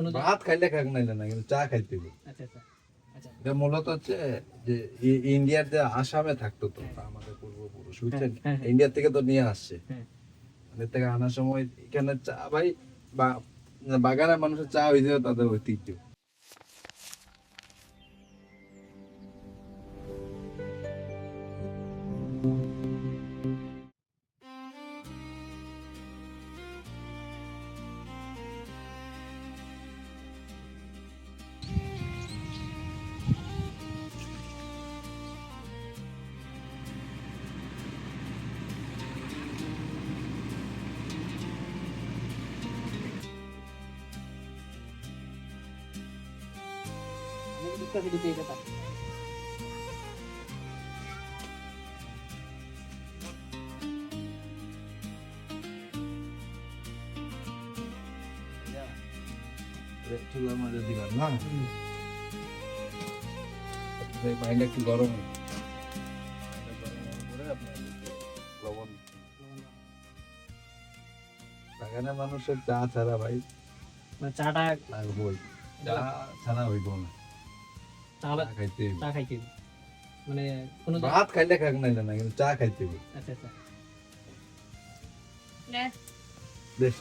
কোনো ভাত খাইলে খাক না কিন্তু চা খাইতে হবে আচ্ছা আচ্ছা আচ্ছা। এটা মূলত হচ্ছে যে ইন্ডিয়ার যে আসামে থাকতো তো আমাদের পূর্বপুরুষ বুঝছেন? হ্যাঁ, হ্যাঁ। ইন্ডিয়া থেকে তো নিয়ে আসছে। হ্যাঁ। এর থেকে আনার সময় এখানে চা ভাই বা- বাগানের মানুষের চা হয়ে যাবে তাদের ঐতিহ্য। আমি বুঝতেছি কিন্তু এটা চুলার মধ্যে দিলাম না? পানিটা একটু গরম লবণ বাগানের মানুষের চা ছাড়া ভাই চাটা লাগবই চা ছাড়া হইব না। তাহলে খাইতে চা খাইতে। মানে কোনো ভাত খাইলে খাক নাইলে না কিন্তু চা খাইতে হবে আচ্ছা আচ্ছা। বেশ।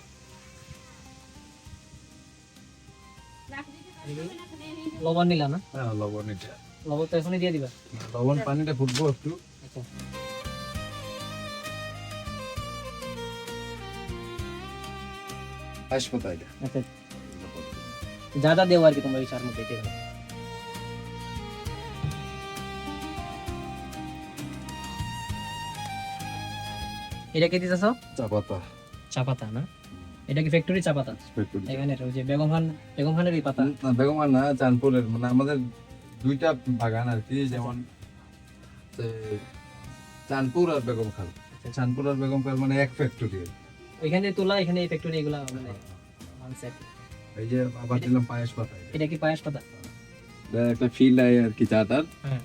লবণ নিলাম না? হ্যাঁ লবণ এটা। লবণ তো এখনই দিয়ে দিবা? লবণ পানিটা ফুটবো একটু। আচ্ছা। হাসপাতাল আচ্ছা। যা যা দেবো আর কি তোমরা এই মধ্যে এটা কে দিতেছ? চা পাতা চা পাতা না এটা কি ফ্যাক্টরি চা পাতা এখানে ওই যে বেগম খান বেগম খানের এই পাতা? না বেগমান না চাঁদপুরের। মানে আমাদের দুইটা বাগান আর কি যেমন এ, চাঁদপুর আর বেগম খাল চাঁদপুর আর বেগম খাল মানে এক ফ্যাক্টরি এখানে তোলা এখানে এই ফ্যাক্টরি এগুলা মানে মানসেট এই যে আবার দিলাম পায়েস পাতা। এটা কি পায়েস পাতা? এটা একটা ফিল আয় আর কি চাটার। হ্যাঁ।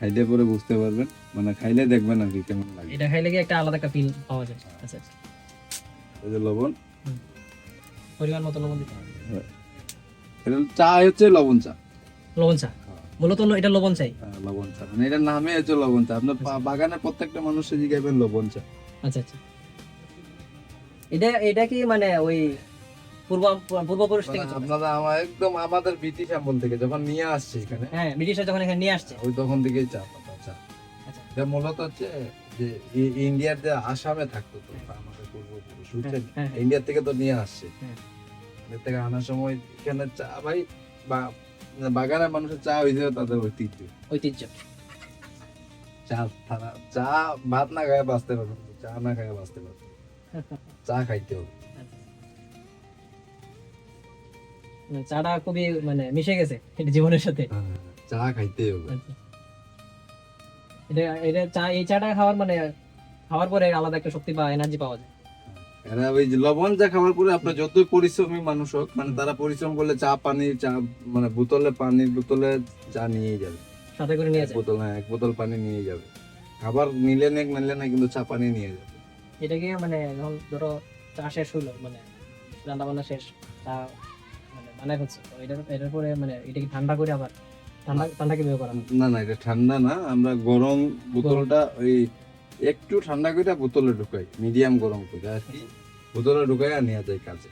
খাইলে পরে বুঝতে পারবেন। মানে খাইলে দেখবেন আর কি কেমন লাগে। এটা খাইলে কি একটা আলাদা একটা ফিল পাওয়া যায়। আচ্ছা আচ্ছা এই যে লবণ। পরিমাণ মতো লবণ দিতে হবে। এটা চা হচ্ছে লবণ চা। লবণ চা? মূলত লো- এটা লবণ চাই। হ্যাঁ, লবণ চা। মানে এটার নামে হচ্ছে লবণ চা। আপনার বা- বাগানের প্রত্যেকটা মানুষের জিগাইবেন লবণ চা। আচ্ছা আচ্ছা। এটা এটা কি মানে ওই পূর্ব পূর্বপুরুষ থেকে আপনারা আমার একদম আমাদের ব্রিটিশ আমল থেকে যখন নিয়ে আসছে এখানে হ্যাঁ ব্রিটিশরা যখন এখানে নিয়ে আসছে। ওই তখন থেকেই চা পাতা চা আচ্ছা মূলত হচ্ছে যে ইন্ডিয়ার যে আসামে থাকতো তো আমাদের পূর্বপুরুষ বুঝছেন? হ্যাঁ, হ্যাঁ। ইন্ডিয়া থেকে তো নিয়ে আসছে। হ্যাঁ। থেকে আনার সময় এখানে চা ভাই বা বাগানের মানুষের চা হয়ে যাবে তাদের ঐতিহ্য। ঐতিহ্য। চা চা ভাত না খায় বাঁচতে পারবে চা না খায় বাঁচতে পারবে। চা খাইতে হবে। চাটা খুবই মানে মিশে গেছে এটা জীবনের সাথে। হ্যাঁ, চা খাইতে হবে। এটা এটা চা এই চাটা খাওয়ার মানে খাওয়ার পরে আলাদা একটা শক্তি বা এনার্জি পাওয়া যায়। এরা ওই লবণ চা খাওয়ার পরে আপনার যতই পরিশ্রমী মানুষ হোক মানে তারা পরিশ্রম করলে চা পানি চা মানে বোতলে পানি বোতলে চা নিয়ে যাবে। সাথে করে নিয়ে বোতল হ্যাঁ এক বোতল পানি নিয়ে যাবে। খাবার নিলে নেক নিলে না কিন্তু চা পানি নিয়ে যাবে। এটাকে মানে ধরো চা শেষ হইল মানে রান্না বান্না শেষ চা মানে হচ্ছে তো এটার এটার পরে মানে এটা কি ঠান্ডা করে আবার ঠান্ডা ঠান্ডা কীভাবে করা হয়? না না এটা ঠান্ডা না আমরা গরম বোতলটা ওই একটু ঠান্ডা করে বোতলে ঢুকাই মিডিয়াম গরম করে আর কি বোতলে ঢুকাই আর নিয়ে যায় কাজে।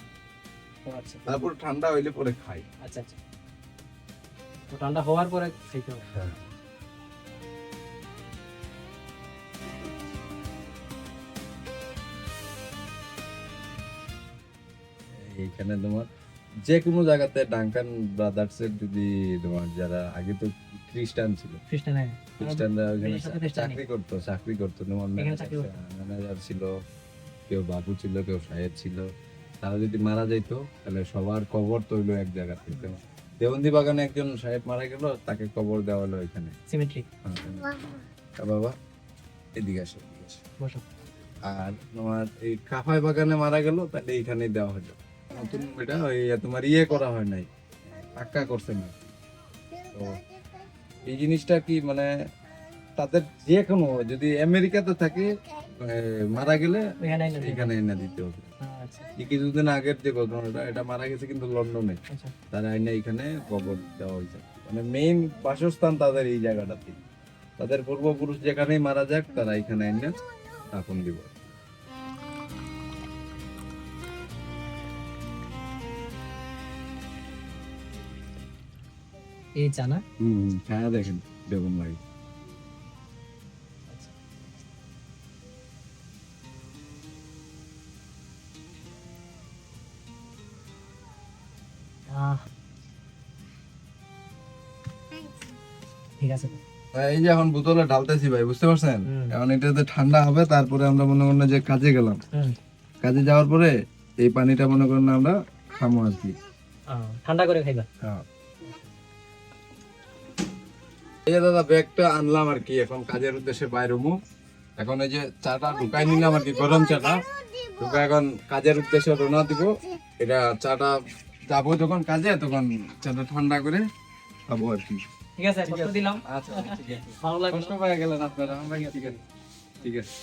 আচ্ছা। তারপর ঠান্ডা হইলে পরে খাই। আচ্ছা আচ্ছা। তো ঠান্ডা হওয়ার পরে খেতে হবে। হ্যাঁ। এইখানে তোমার যে কোনো জায়গাতে ডাঙ্কান ব্রাদার্স এর যদি তোমার যারা আগে তো খ্রিস্টান ছিল। হ্যাঁ। খ্রিস্টানরা ওখানে করে খ্রিস্টানই। চাকরি করতো চাকরি করতো। তোমার। ম্যানেজার ছিল কেউ বাবু ছিল কেউ সাহেব ছিল। তারা যদি মারা তাহলে সবার কবর তৈল এক জায়গাতে দেবন্দি বাগানে একজন সাহেব মারা গেল তাকে কবর দেওয়া হলো এখানে। হ্যাঁ, বাবা এদিকে আসো আর তোমার এই কাফাই বাগানে মারা গেল তাহলে এইখানে দেওয়া হলো। নতুন এটা ওই তোমার ইয়ে করা হয় নাই পাক্কা করছে না। তো এই জিনিসটা কি মানে তাদের যে কোনো যদি আমেরিকাতে থাকে মারা গেলে এখানে এনে এনে দিতে হবে। আচ্ছা। কিছুদিন আগের যে ঘটনাটা এটা মারা গেছে কিন্তু লন্ডনে। আচ্ছা। তারা আইনা এখানে কবর দেওয়া হয়েছে। মানে মেইন বাসস্থান তাদের এই জায়গাটাতে। তাদের পূর্বপুরুষ যেখানেই মারা যাক তারা এখানে আইনা দাফন দিব। এই জানা হুম ছায়া দেখেন বেগুন লাগে ঠিক আছে। এই যে এখন বোতলে ঢালতেছি ভাই বুঝতে পারছেন? এখন এটাতে ঠান্ডা হবে তারপরে আমরা মনে করেন যে কাজে গেলাম। কাজে যাওয়ার পরে এই পানিটা মনে করেন আমরা খামো আর কি ঠান্ডা করে খাইবা। হ্যাঁ। এই যে দাদা ব্যাগটা আনলাম আর কি এখন কাজের উদ্দেশ্যে বাইরে মু এখন এই যে চাটা ঢুকাই নিলাম আর কি গরম চাটা। ঢুকা এখন কাজের উদ্দেশ্যে রওনা দিব। এটা চাটা যাব যখন কাজে তখন চাটা ঠান্ডা করে খাব আর কি। ঠিক আছে দিলাম? আচ্ছা ঠিক আছে। ভালো লাগল কষ্ট পাই গেলেন আপনারা। আমরা ঠিক আছে ঠিক আছে।